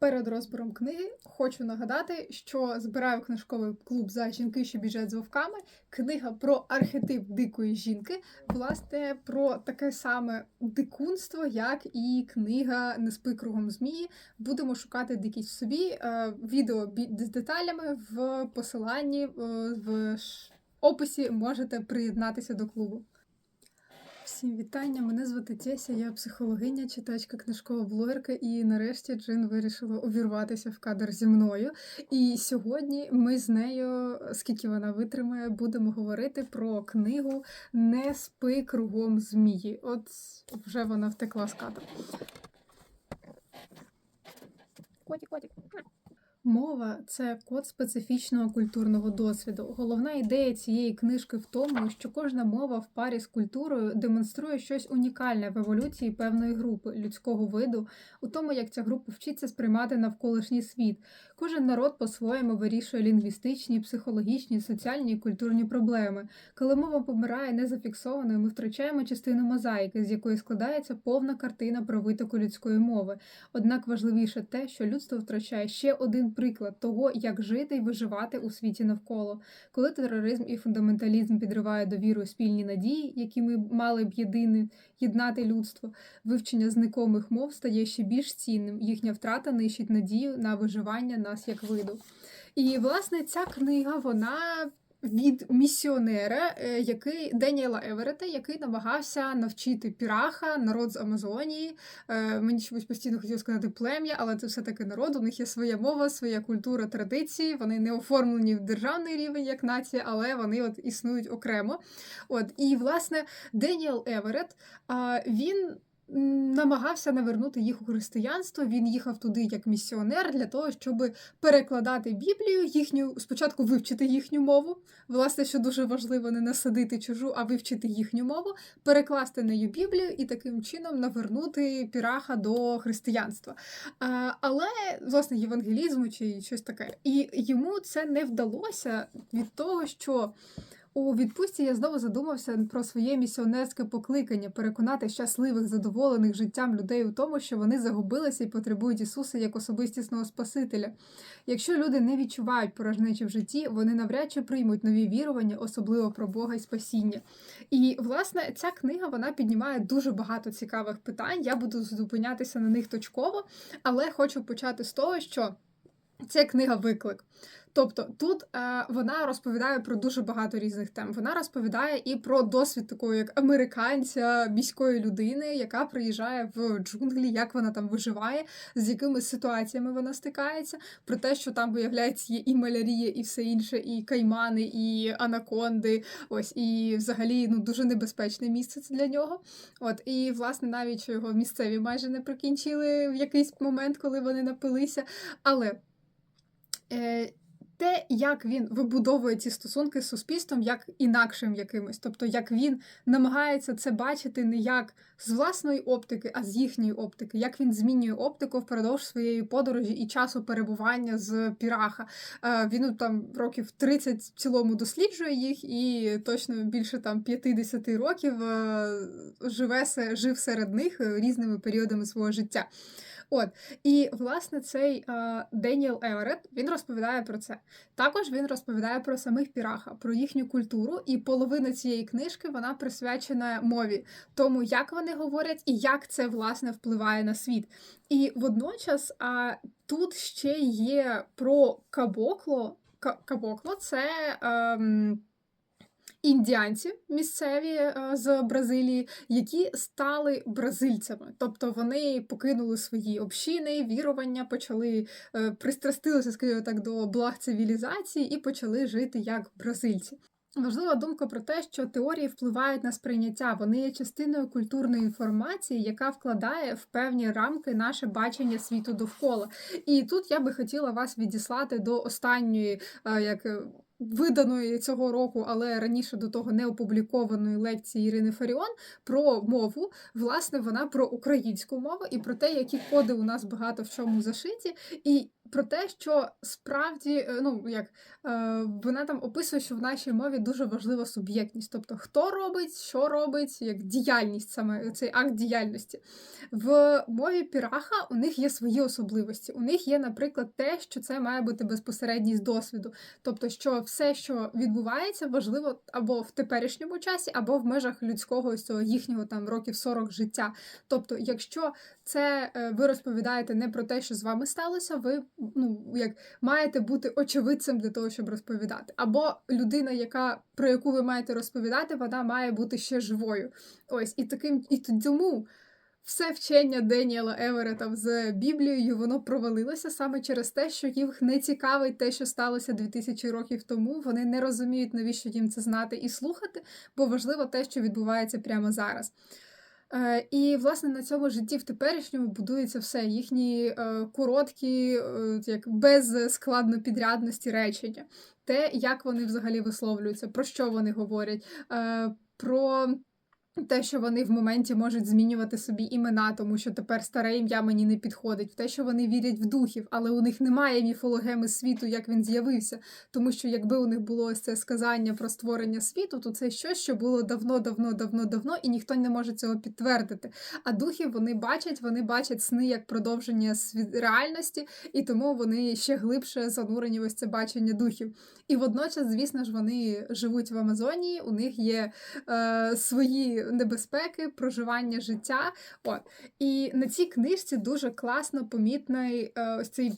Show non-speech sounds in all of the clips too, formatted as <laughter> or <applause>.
Перед розбором книги хочу нагадати, що збираю книжковий клуб за жінки, що біжать з вовками. Книга про архетип дикої жінки, власне, про таке саме дикунство, як і книга Не спи кругом змії. Будемо шукати дикість в собі. Е, Відео з деталями в посиланні е, в описі можете приєднатися до клубу. Всім вітання! Мене звати Теся, я психологиня, читачка, книжкова блогерка, і нарешті Джин вирішила увірватися в кадр зі мною. І сьогодні ми з нею, скільки вона витримає, будемо говорити про книгу Не спи кругом змії. От вже вона втекла з кадру. Котик, котик. Мова це код специфічного культурного досвіду. Головна ідея цієї книжки в тому, що кожна мова в парі з культурою демонструє щось унікальне в еволюції певної групи людського виду, у тому, як ця група вчиться сприймати навколишній світ. Кожен народ по-своєму вирішує лінгвістичні, психологічні, соціальні і культурні проблеми. Коли мова помирає незафіксованою, ми втрачаємо частину мозаїки, з якої складається повна картина про витоку людської мови. Однак важливіше те, що людство втрачає ще один приклад того, як жити і виживати у світі навколо. Коли тероризм і фундаменталізм підриває довіру спільні надії, які ми мали б єдине єднати людство, вивчення зникомих мов стає ще більш цінним. Їхня втрата нищить надію на виживання нас як виду. І власне ця книга вона. Від місіонера, е, який Деніела Еверета, який намагався навчити піраха, народ з Амазонії. Е, Мені чомусь постійно хотілося сказати плем'я, але це все таки народ. У них є своя мова, своя культура, традиції. Вони не оформлені в державний рівень як нація, але вони от існують окремо. От і власне Деніел Еверет він. Намагався навернути їх у християнство. Він їхав туди як місіонер для того, щоб перекладати Біблію, їхню спочатку вивчити їхню мову. Власне, що дуже важливо, не насадити чужу, а вивчити їхню мову, перекласти нею Біблію і таким чином навернути піраха до християнства. Але власне євангелізму чи щось таке. І йому це не вдалося від того, що. У відпустці я знову задумався про своє місіонерське покликання переконати щасливих, задоволених життям людей у тому, що вони загубилися і потребують Ісуса як особистісного Спасителя. Якщо люди не відчувають порожнечі в житті, вони навряд чи приймуть нові вірування, особливо про Бога і спасіння. І власне ця книга вона піднімає дуже багато цікавих питань. Я буду зупинятися на них точково, але хочу почати з того, що. Це книга виклик. Тобто тут е, вона розповідає про дуже багато різних тем. Вона розповідає і про досвід такої, як американця, міської людини, яка приїжджає в джунглі, як вона там виживає, з якими ситуаціями вона стикається, про те, що там виявляється є і малярія, і все інше, і каймани, і анаконди. Ось і взагалі ну дуже небезпечне місце для нього. От і власне навіть його місцеві майже не прикінчили в якийсь момент, коли вони напилися. Але е, те, як він вибудовує ці стосунки з суспільством, як інакшим якимось, тобто як він намагається це бачити не як з власної оптики, а з їхньої оптики, як він змінює оптику впродовж своєї подорожі і часу перебування з піраха. Е, Він там років 30 в цілому досліджує їх, і точно більше там 50 років е, живе жив серед них е, різними періодами свого життя. От і власне цей е, Деніел Еверет він розповідає про це. Також він розповідає про самих піраха, про їхню культуру, і половина цієї книжки вона присвячена мові, тому як вони говорять і як це власне впливає на світ. І водночас а, тут ще є про кабокло. Ка- Кабокло це. Ем, Індіанці місцеві е, з Бразилії, які стали бразильцями, тобто вони покинули свої общини, вірування, почали е, пристрастилися, скажімо так, до благ цивілізації і почали жити як бразильці. Важлива думка про те, що теорії впливають на сприйняття, вони є частиною культурної інформації, яка вкладає в певні рамки наше бачення світу довкола. І тут я би хотіла вас відіслати до останньої, е, як виданої цього року, але раніше до того не опублікованої лекції Ірини Фаріон про мову. Власне, вона про українську мову і про те, які коди у нас багато в чому зашиті, і про те, що справді, е, ну як е, вона там описує, що в нашій мові дуже важлива суб'єктність, тобто хто робить, що робить, як діяльність, саме цей акт діяльності. В мові Піраха у них є свої особливості. У них є, наприклад, те, що це має бути безпосередність досвіду. Тобто, що все, що відбувається, важливо або в теперішньому часі, або в межах людського ось цього їхнього там років 40 життя. Тобто, якщо це е, ви розповідаєте не про те, що з вами сталося, ви ну як маєте бути очевидцем для того, щоб розповідати. Або людина, яка про яку ви маєте розповідати, вона має бути ще живою. Ось і таким і тому. Все вчення Деніела Еверета з Біблією воно провалилося саме через те, що їх не цікавить те, що сталося 2000 років тому. Вони не розуміють, навіщо їм це знати і слухати, бо важливо те, що відбувається прямо зараз. Е, І, власне, на цьому житті в теперішньому будується все. Їхні е, короткі, е, як без складнопідрядності речення, те, як вони взагалі висловлюються, про що вони говорять, про. Те, що вони в моменті можуть змінювати собі імена, тому що тепер старе ім'я мені не підходить, в те, що вони вірять в духів, але у них немає міфологеми світу, як він з'явився. Тому що якби у них було ось це сказання про створення світу, то це щось, що було давно, давно, давно, давно, і ніхто не може цього підтвердити. А духів вони бачать, вони бачать сни як продовження реальності, і тому вони ще глибше занурені в ось це бачення духів. І водночас, звісно ж, вони живуть в Амазонії, у них є е, свої небезпеки, проживання життя. От. І на цій книжці дуже класно помітний е, ось цей.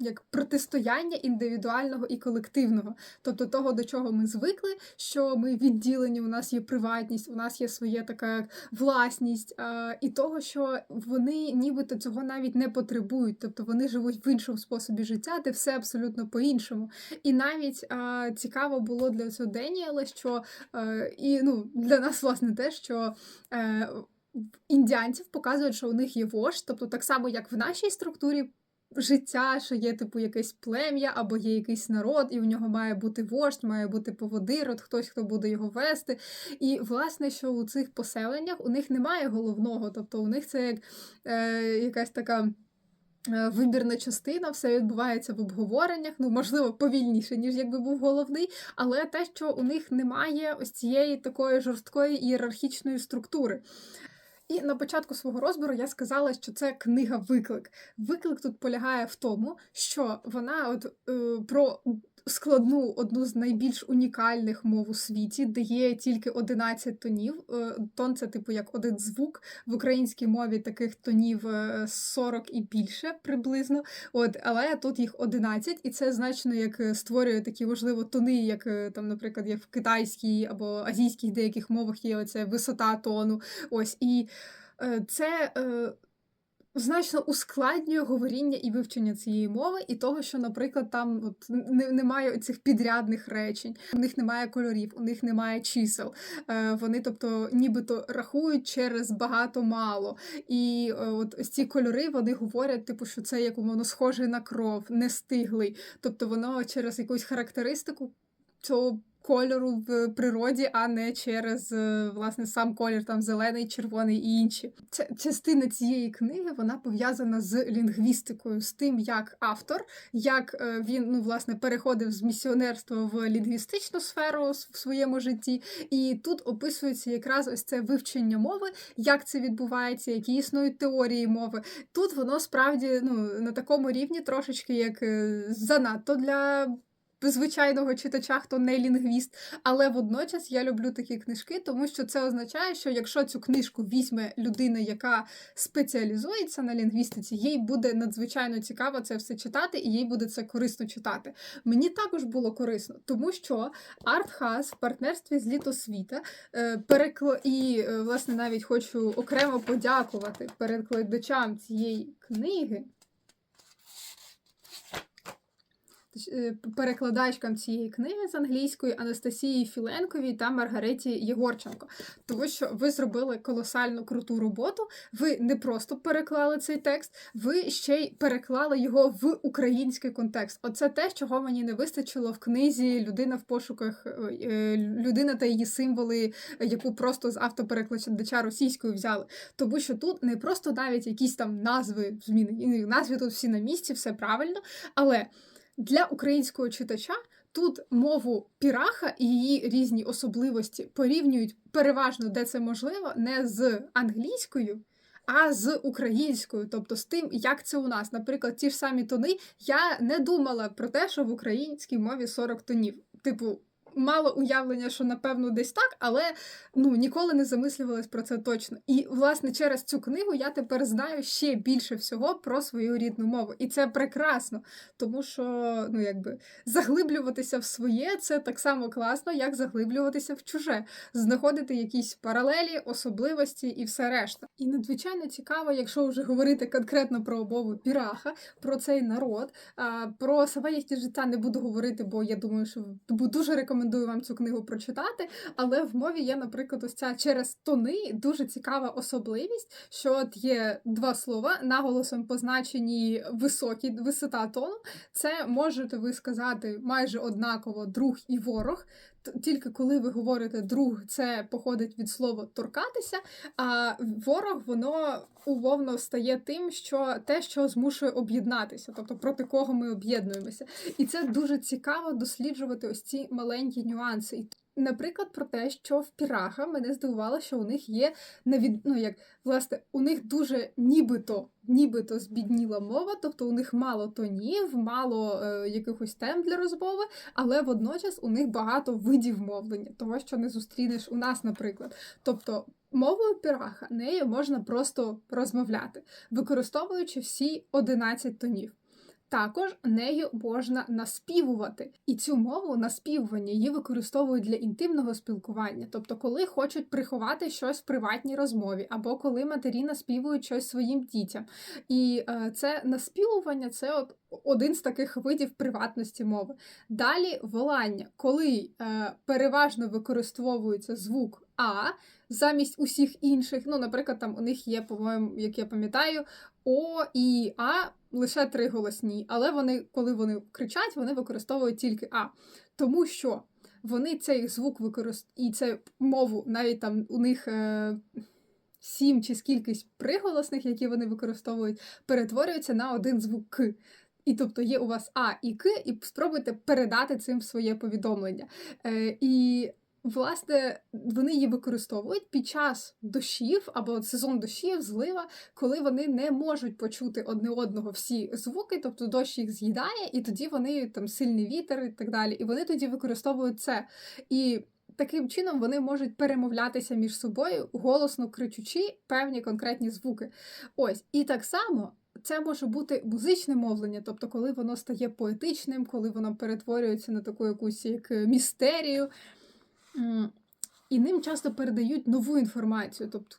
Як протистояння індивідуального і колективного, тобто того, до чого ми звикли, що ми відділені, у нас є приватність, у нас є своя така власність, і того, що вони нібито цього навіть не потребують, тобто вони живуть в іншому способі життя, де все абсолютно по-іншому. І навіть цікаво було для цього Деніела, що і ну, для нас, власне, те, що. Е, Індіанців показують, що у них є вождь, тобто так само, як в нашій структурі життя, що є типу якесь плем'я або є якийсь народ, і у нього має бути вождь, має бути поводир, от хтось, хто буде його вести. І власне, що у цих поселеннях у них немає головного, тобто у них це як е, якась така. е, Вибірна частина, все відбувається в обговореннях, ну можливо, повільніше, ніж якби був головний, але те, що у них немає ось цієї такої жорсткої ієрархічної структури. І на початку свого розбору я сказала, що це книга Виклик. Виклик тут полягає в тому, що вона от е, про складну одну з найбільш унікальних мов у світі, де є тільки 11 тонів. Е, Тон це типу як один звук. В українській мові таких тонів е, 40 і більше приблизно. От, але тут їх 11, і це значно як е, створює такі можливо тони, як е, там, наприклад, як в китайській або азійських деяких мовах є оця висота тону. Ось і е, це. Значно ускладнює говоріння і вивчення цієї мови, і того, що, наприклад, там от немає цих підрядних речень, у них немає кольорів, у них немає чисел. Е, вони, тобто, нібито рахують через багато мало. І е, от ось ці кольори вони говорять, типу, що це як воно схоже на кров, не стиглий. Тобто воно через якусь характеристику цього кольору в природі, а не через е, власне сам колір, там зелений, червоний і інші. Ця частина цієї книги вона пов'язана з лінгвістикою, з тим, як автор, як е, він ну власне переходив з місіонерства в лінгвістичну сферу в своєму житті, і тут описується якраз ось це вивчення мови, як це відбувається, які існують теорії мови. Тут воно справді ну на такому рівні трошечки як е, занадто для звичайного читача, хто не лінгвіст. Але водночас я люблю такі книжки, тому що це означає, що якщо цю книжку візьме людина, яка спеціалізується на лінгвістиці, їй буде надзвичайно цікаво це все читати, і їй буде це корисно читати. Мені також було корисно, тому що Артхаз в партнерстві з Літосвіта е, перекла... і, е, власне, навіть хочу окремо подякувати перекладачам цієї книги. е, перекладачкам цієї книги з англійської Анастасії Філенковій та Маргареті Єгорченко, тому що ви зробили колосально круту роботу. Ви не просто переклали цей текст, ви ще й переклали його в український контекст. Оце те, чого мені не вистачило в книзі Людина в пошуках, е, людина та її символи, яку просто з автоперекладача російською взяли. Тому що тут не просто навіть якісь там назви змінені. Назви тут всі на місці, все правильно. Але для українського читача тут мову піраха і її різні особливості порівнюють переважно, де це можливо, не з англійською. А з українською, тобто з тим, як це у нас. Наприклад, ті ж самі тони, я не думала про те, що в українській мові 40 тонів. Типу, мало уявлення, що напевно десь так, але ну ніколи не замислювалась про це точно. І власне через цю книгу я тепер знаю ще більше всього про свою рідну мову. І це прекрасно, тому що ну якби заглиблюватися в своє це так само класно, як заглиблюватися в чуже, знаходити якісь паралелі, особливості і все решта. І надзвичайно цікаво, якщо вже говорити конкретно про мову піраха, про цей народ, про саме їхнє життя не буду говорити, бо я думаю, що дуже рекомендую вам цю книгу прочитати. Але в мові є, наприклад, ось ця через тони дуже цікава особливість, що от є два слова наголосом позначені високі висота тону. Це можете ви сказати майже однаково друг і ворог. Тільки коли ви говорите друг, це походить від слова торкатися, а ворог воно умовно стає тим, що те, що змушує об'єднатися, тобто проти кого ми об'єднуємося. І це дуже цікаво досліджувати ось ці маленькі нюанси. Наприклад, про те, що в піраха мене здивувало, що у них є навід... ну, як власне, у них дуже нібито нібито збідніла мова, тобто у них мало тонів, мало е, якихось тем для розмови, але водночас у них багато видів мовлення, того, що не зустрінеш у нас, наприклад. Тобто мовою піраха нею можна просто розмовляти, використовуючи всі 11 тонів. Також нею можна наспівувати, і цю мову наспівування її використовують для інтимного спілкування, тобто, коли хочуть приховати щось в приватній розмові, або коли матері наспівують щось своїм дітям. І е, це наспівування це от один з таких видів приватності мови. Далі волання, коли е, переважно використовується звук А замість усіх інших. Ну, наприклад, там у них є, по-моєму, як я пам'ятаю, О і А лише три голосні, але вони, коли вони кричать, вони використовують тільки А. Тому що вони цей звук використовують і цю мову, навіть там у них. Е- Сім чи скількись приголосних, які вони використовують, перетворюються на один звук К. І тобто є у вас А і К, і спробуйте передати цим своє повідомлення. Е, і Власне, вони її використовують під час дощів або сезон дощів, злива, коли вони не можуть почути одне одного всі звуки, тобто дощ їх з'їдає, і тоді вони там сильний вітер і так далі. І вони тоді використовують це. І таким чином вони можуть перемовлятися між собою, голосно кричучи певні конкретні звуки. Ось, і так само. Це може бути музичне мовлення, тобто, коли воно стає поетичним, коли воно перетворюється на таку якусь як містерію. І ним часто передають нову інформацію, тобто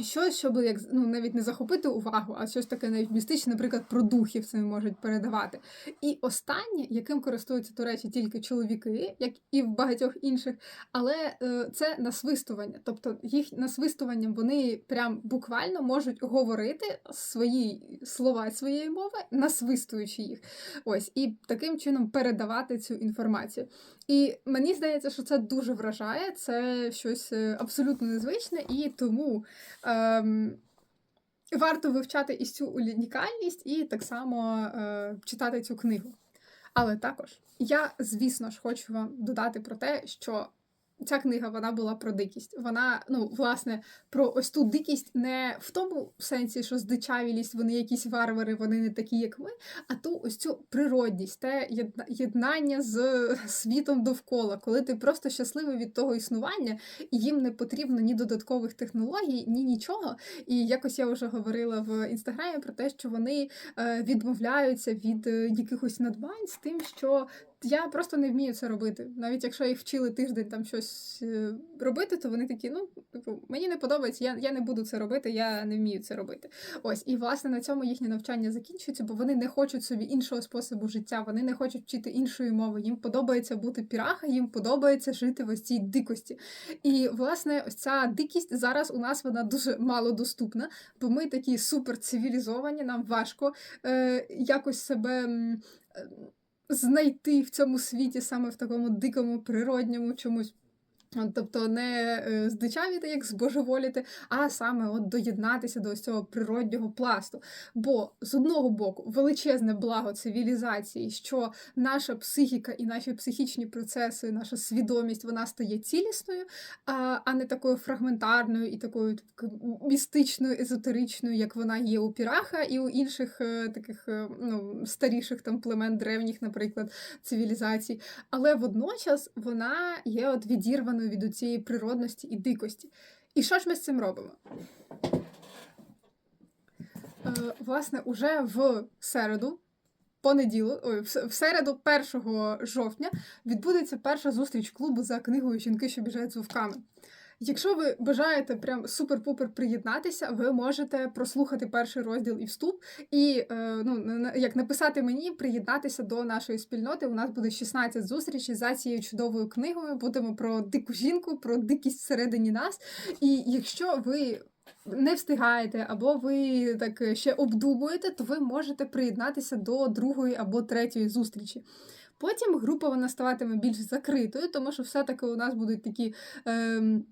щось, щоб як ну навіть не захопити увагу, а щось таке навіть містичне, наприклад, про духів це можуть передавати. І останнє, яким користуються, до речі, тільки чоловіки, як і в багатьох інших, але е, це насвистування. Тобто їх насвистуванням вони прям буквально можуть говорити свої слова своєї мови, насвистуючи їх. Ось і таким чином передавати цю інформацію. І мені здається, що це дуже вражає, це щось е, абсолютно незвичне, і тому ем, варто вивчати і цю унікальність, і так само е, читати цю книгу. Але також я, звісно ж, хочу вам додати про те, що ця книга вона була про дикість. Вона, ну, власне, про ось ту дикість не в тому сенсі, що здичавілість, вони якісь варвари, вони не такі, як ми, а ту ось цю природність, те єднання з <laughs> світом довкола, коли ти просто щасливий від того існування, і їм не потрібно ні додаткових технологій, ні нічого. І якось я вже говорила в інстаграмі про те, що вони е, відмовляються від е, якихось надбань з тим, що я просто не вмію це робити. Навіть якщо їх вчили тиждень там щось е, робити, то вони такі, ну, типу, мені не подобається, я, я не буду це робити, я не вмію це робити. Ось, і власне на цьому їхнє навчання закінчується, бо вони не хочуть собі іншого способу життя, вони не хочуть вчити іншої мови. Їм подобається бути піраха, їм подобається жити в ось цій дикості. І власне, ось ця дикість зараз у нас вона дуже мало доступна, бо ми такі супер цивілізовані, нам важко е, якось себе. е, Знайти в цьому світі саме в такому дикому природньому чомусь. Тобто не е, здичавіти, як збожеволіти, а саме от доєднатися до ось цього природнього пласту. Бо з одного боку величезне благо цивілізації, що наша психіка і наші психічні процеси, наша свідомість вона стає цілісною, а, а не такою фрагментарною і такою містичною, езотеричною, як вона є у Піраха і у інших е, таких е, ну, старіших там племен древніх, наприклад, цивілізацій. Але водночас вона є от відірваною від цієї природності і дикості. І що ж ми з цим робимо? Е, власне, уже в середу, понеділок, ой, в середу, 1 жовтня, відбудеться перша зустріч клубу за книгою Жінки, що біжають з вовками. Якщо ви бажаєте прям супер-пупер приєднатися, ви можете прослухати перший розділ і вступ, і е, ну, як написати мені, приєднатися до нашої спільноти. У нас буде 16 зустрічей за цією чудовою книгою. Будемо про дику жінку, про дикість всередині нас. І якщо ви не встигаєте, або ви так е, ще обдумуєте, то ви можете приєднатися до другої або третьої зустрічі. Потім група вона ставатиме більш закритою, тому що все-таки у нас будуть такі. Ем,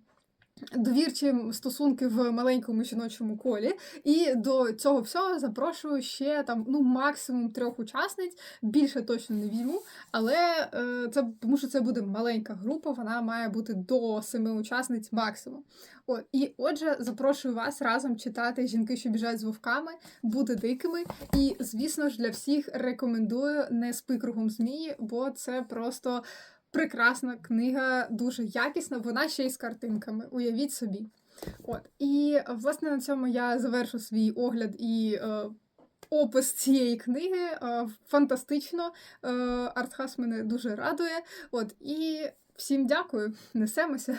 Довірчі стосунки в маленькому жіночому колі, і до цього всього запрошую ще там ну максимум трьох учасниць. Більше точно не візьму, але е, це тому, що це буде маленька група, вона має бути до семи учасниць максимум. О, і отже, запрошую вас разом читати жінки, що біжать з вовками, бути дикими. І, звісно ж, для всіх рекомендую не спи кругом змії, бо це просто прекрасна книга, дуже якісна. Вона ще й з картинками. Уявіть собі. От і власне на цьому я завершу свій огляд і. Е, Опис цієї книги е, фантастично. Е, Артхас мене дуже радує. От і всім дякую. Несемося.